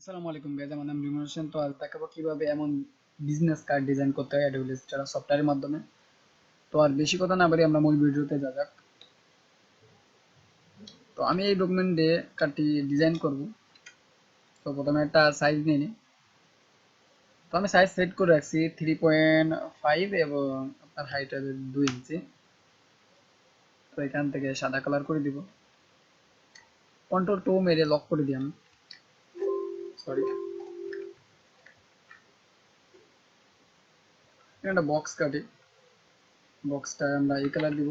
আসসালামু আলাইকুম গাইজ আমার নাম বিমল তো আজ দেখাবো কীভাবে এমন বিজনেস কার্ড ডিজাইন করতে হয় অ্যাডোব ইলাস্ট্রেটর সফটওয়্যারের মাধ্যমে। তো আর বেশি কথা না বলি আমরা মূল ভিডিওতে যা যাক। তো আমি এই ডকুমেন্টে কার্ডটি ডিজাইন করব। তো প্রথমে একটা সাইজ নিয়ে নিই। তো আমি সাইজ সেট করে রাখছি থ্রি পয়েন্ট ফাইভ এবং আপনার হাইট দুই ইঞ্চি তো এখান থেকে সাদা কালার করে দিব। কন্ট্রোল টু মেরে লক করে দিই আমি। সরি একটা বক্স কাটি। বক্সটা আমরা এই কালার দিব।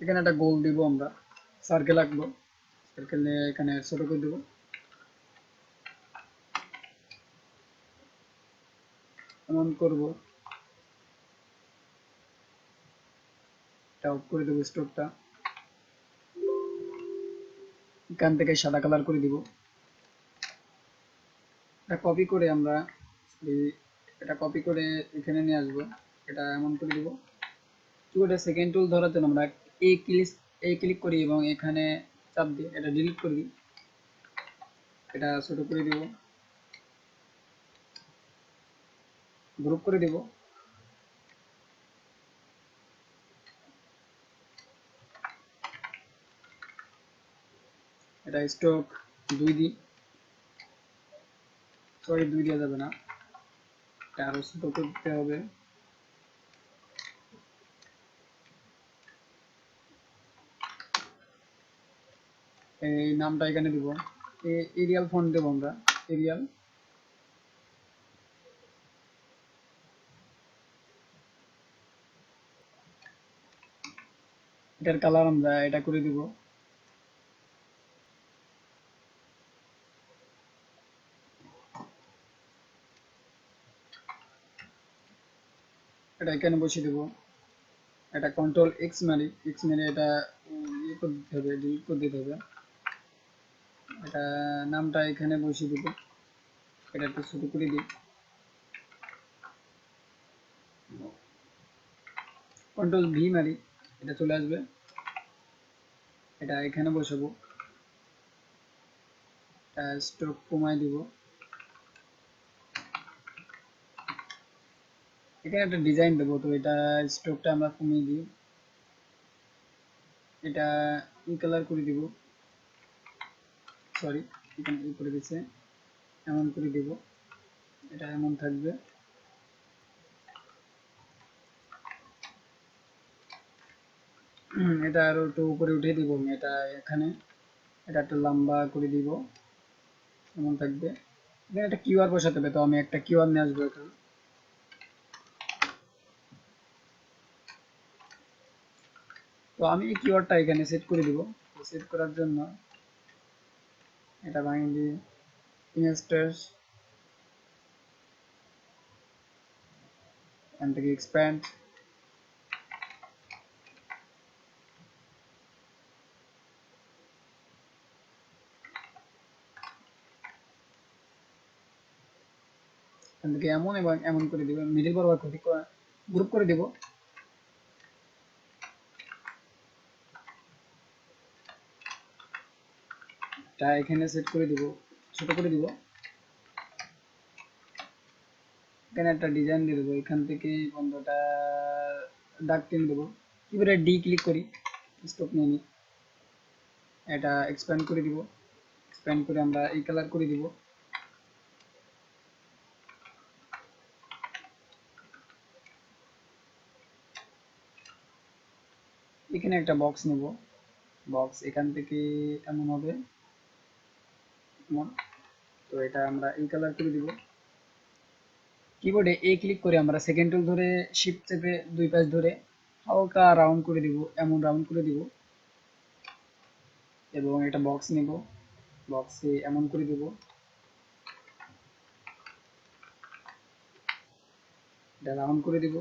এখানে একটা গোল দিব আমরা। সার্কেল আঁকবো। সার্কেল নিয়ে এখানে ছোট করে দেবো। এমন করব। এটা অফ করে দেবো স্টোভটা এখান থেকে সাদা কালার করে দিব। এটা কপি করে আমরা এটা কপি করে এখানে নিয়ে আসব। এটা এমন করে দিব। চুয়াটা সেকেন্ড টুল ধরার জন্য আমরা এই ক্লিক এই ক্লিক করি এবং এখানে চাপ দিই এটা ডিলিট করে দিই। এটা ছোট করে দিব। গ্রুপ করে দিব। এটা স্টক দুই দিই। সরি দুই দেওয়া যাবে না। আরও ছোট করতে হবে। এই নামটা এখানে দিব। এরিয়াল ফন্ট দেবো আমরা। এরিয়াল এটার কালার আমরা এটা করে দিব। এটা এখানে বসিয়ে দেবো। এটা কন্ট্রোল এক্স মারি এক্স মেরে এটা ইয়ে করে দিতে হবে ডিলিট করে দিতে হবে। এটা নামটা এখানে বসিয়ে দেবো। এটা একটু ছোটো করে দিই। কন্ট্রোল ভি মারি, এটা চলে আসবে। এটা এখানে বসাবো। স্টক কমাই দিব। এখানে একটা ডিজাইন দেবো, তো এটা স্ট্রোকটা আমরা কমিয়ে দিই। এটা ই কালার করে দিব। সরি এখানে ই করে দিচ্ছে এমন করে দিব। এটা এমন থাকবে। এটা আরও একটু উপরে উঠে দিব আমি, এটা এখানে। এটা একটু লম্বা করে দিব। এমন থাকবে। এখানে একটা কিউআর বসাতে হবে, তো আমি একটা কিউআর নিয়ে আসব এখানে। আমি এই কিওয়ার্ডটা এখানে সেট করে দিব। সেট করার জন্য এটা ভাঙিয়ে দিই। ইনস্টার্স এখান থেকে এক্সপ্যান্ড এমন এবং এমন করে দিব। মিডিল বরাবর করে গ্রুপ করে দিব। টা এখানে সেট করে দিব, ছোট করে দিব। এখানে একটা ডিজাইন দিয়ে দেবো, এখান থেকে বন্ধটা দাগ টেনে দেবো। কিবোর্ডে ডি ক্লিক করি স্টপ নিয়ে নিই। এটা এক্সপ্যান্ড করে দিব এক্সপ্যান্ড করে আমরা এই কালার করে দিব। এখানে একটা বক্স নেব। বক্স এখান থেকে এমন হবে। তো এটা আমরা এই কালার করে দিব। কিবোর্ডে এ ক্লিক করে আমরা সেকেন্ড টুল ধরে শিফট চেপে দুই পাশ ধরে হালকা রাউন্ড করে দিব, এমন রাউন্ড করে দিব। এবং এটা বক্স নেব। বক্সে এমন করে দিব। এটা রাউন্ড করে দিব।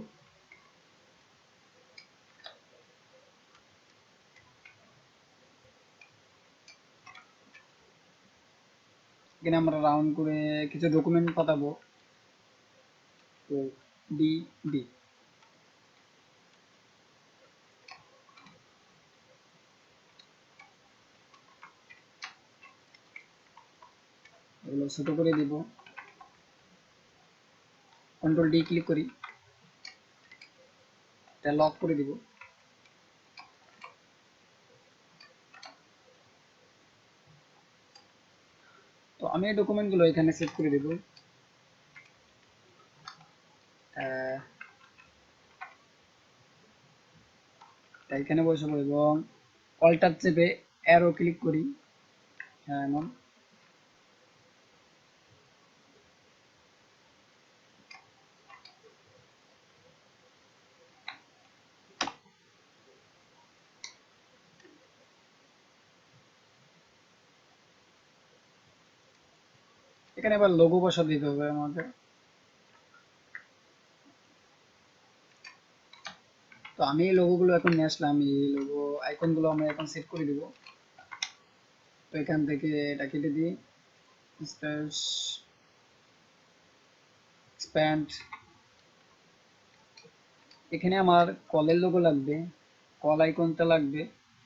এখানে আমরা রাউন্ড করে কিছু ডকুমেন্ট পাঠাবো। তো ডি ডি এগুলো ছোট করে দিব। কন্ট্রোল ডি ক্লিক করি। এটা লক করে দিব। তো আমি এই ডকুমেন্টগুলো এখানে সেভ করে দেব। এখানে বসাবো এবং অল্টার চেপে অ্যারো ক্লিক করি। হ্যাঁ এমন। এখানে এবার লোগো বসা দিতে হবে আমাকে। তো আমি এই লোগোগুলো এখন নিয়ে আসলাম, এই লোগো আইকনগুলো আমরা এখন সেট করে দিব। তো এখান থেকে এটা কেটে দিই। স্পেস এক্সপ্যান্ড এখানে আমার কলের লোগো লাগবে কল আইকনটা লাগবে।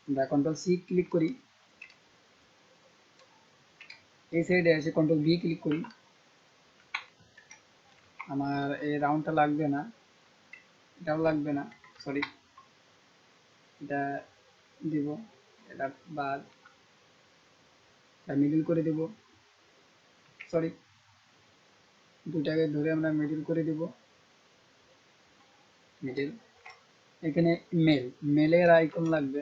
আমরা কন্ট্রোল সি ক্লিক করি। এই সাইডে এসে কন্ট্রোল বি ক্লিক করি। আমার এই রাউন্ডটা লাগবে না। এটাও লাগবে না সরি এটা দিব, এটা বাদ। এটা মিডিল করে দিব সরি দুটাকে ধরে আমরা মিডিল করে দিব। মিডিল এখানে মেল মেলের আইকন লাগবে।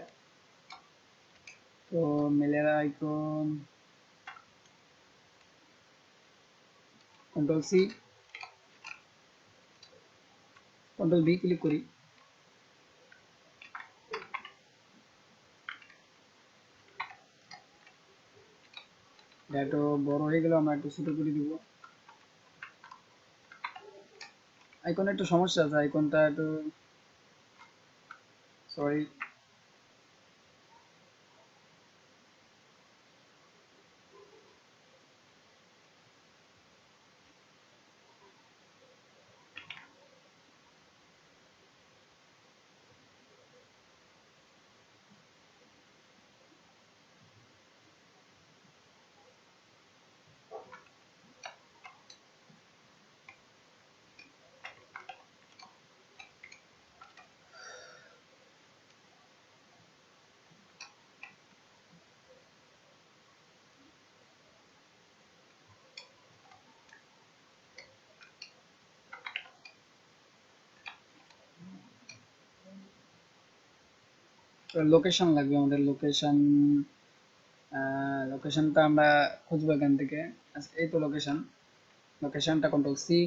তো মেলের icon control C, control V click করি। বড় হয়ে গেল আমরা একটু ছোট করে দিব। আইকনে একটু সমস্যা আছে, আইকনটা একটু সরি লোকেশন লাগবে আমাদের লোকেশন লোকেশনটা আমরা খুঁজবো এখান থেকে। আচ্ছা, এই তো লোকেশন লোকেশনটা কন্ট্রোল সি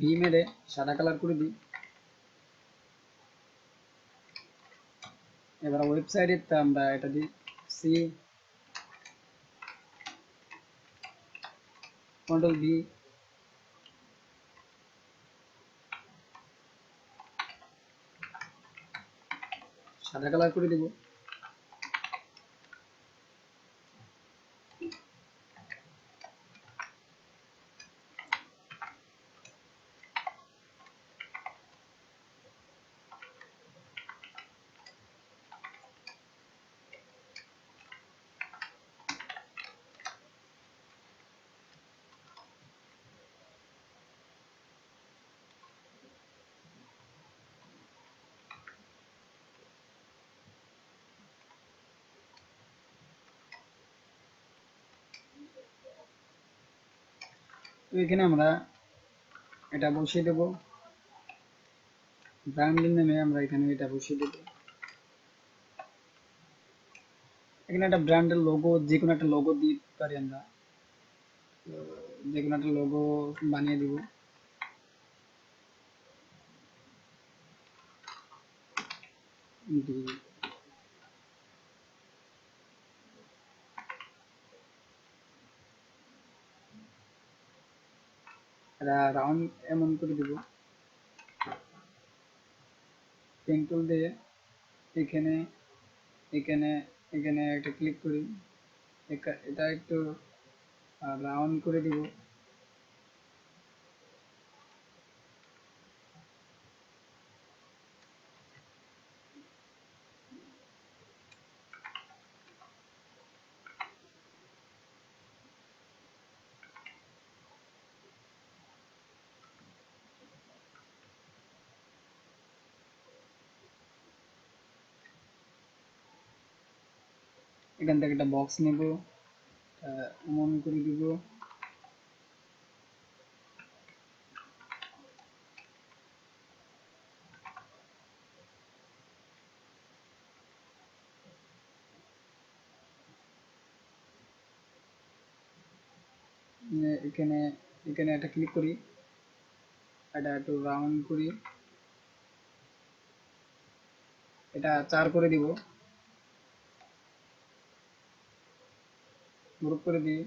ভি মেরে সাদা কালার করে দিই। এবার ওয়েবসাইটে আমরা এটা দিই। সি কন্ট্রোল ভি সাদা কালার করে দিব। তো এখানে আমরা এটা বসিয়ে দেব। ব্র্যান্ডের নামে আমরা এখানে এটা বসিয়ে দেব। এখানে একটা ব্র্যান্ডের লোগো যে কোনো একটা লোগো দিতে পারি আমরা। যে কোনো একটা লোগো বানিয়ে দিব। দি- রাউন্ড এমন করে দিব। পেন্টুল দিয়ে এখানে এখানে এখানে একটা ক্লিক করি। এটা একটু রাউন্ড করে দিব। এখান থেকে একটা বক্স নেব এমন করে দিব। এখানে এখানে একটা ক্লিক করি, এটা একটু রাউন্ড করি। এটা চার করে দিব। গ্রুপ করে দিই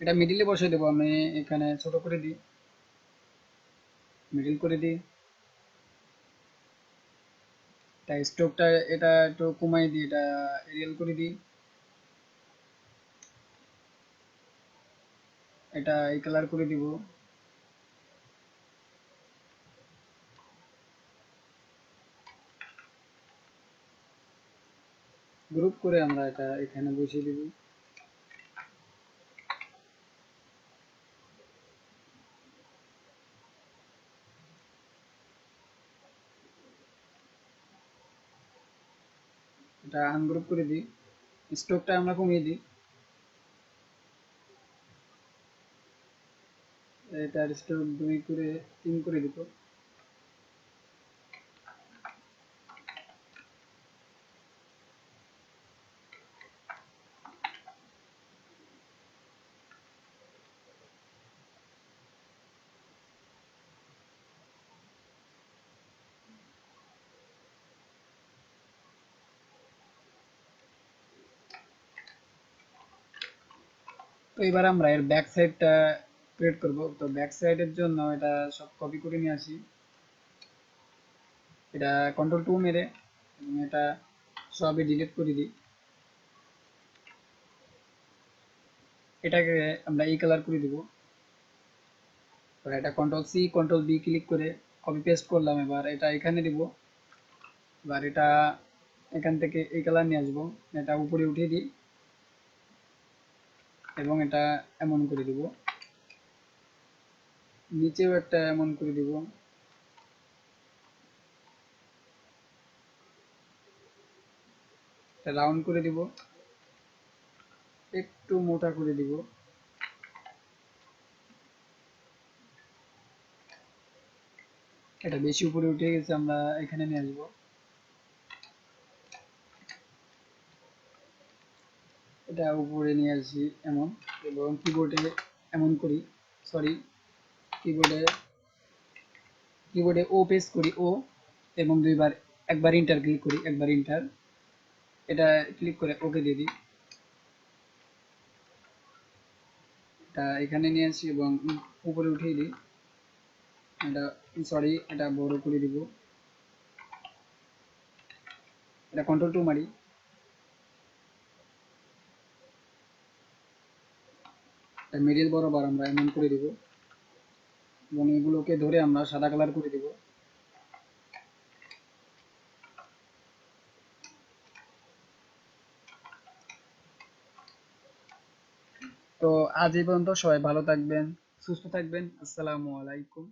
এটা মিডিলে বসে দেবো, আমি এখানে ছোট করে দিই। মিডিল করে দিই। এটা স্ট্রোকটা এটা একটু কমাই দিই, এটা এরিয়াল করে দিই। এটা এই কালার করে দিব। গ্রুপ করে আমরা এটা এখানে বসিয়ে দিব। এটা আনগ্রুপ করে দিই। স্টকটা আমরা কমিয়ে দিই। এটার স্টক দুই করে, তিন করে দিব। তো এবার আমরা এর ব্যাক সাইডটা ক্রিয়েট করব। তো ব্যাক সাইডের জন্য এটা সব কপি করে নিয়ে আসি। এটা কন্ট্রোল টু মেরে এটা সবই ডিলিট করে দিই। এটাকে আমরা এই কালার করে দিব। এটা control C control V click করে কপি পেস্ট করলাম। এবার এটা এখানে দিব। এবার এটা এখান থেকে এই কালার নিয়ে আসব। এটা উপরে উঠিয়ে দিই। এবং এটা এমন করে দিব। নিচেও একটা এমন করে দিব। রাউন্ড করে দিব। একটু মোটা করে দিব। এটা বেশি উপরে উঠে গেছে, আমরা এখানে নিয়ে আসব। এটা উপরে নিয়ে আসি এমন, এবং কিবোর্ডে এমন করি সরি কিবোর্ডে কিবোর্ডে ও পেস করি ও এবং দুইবার, একবার ইন্টার ক্লিক করি, একবার ইন্টার এটা ক্লিক করে ওকে দিয়ে দিই। এটা এখানে নিয়ে আসি এবং উপরে উঠিয়ে দিই। এটা সরি এটা বড় করে দিব। এটা কন্ট্রোল টু মারি। মিডিল বরাবর আমরা এমন করে দিব। এবং এগুলোকে ধরে আমরা সাদা কালার করে দিব। তো আজ এই পর্যন্ত সবাই ভালো থাকবেন, সুস্থ থাকবেন। আসসালামু আলাইকুম।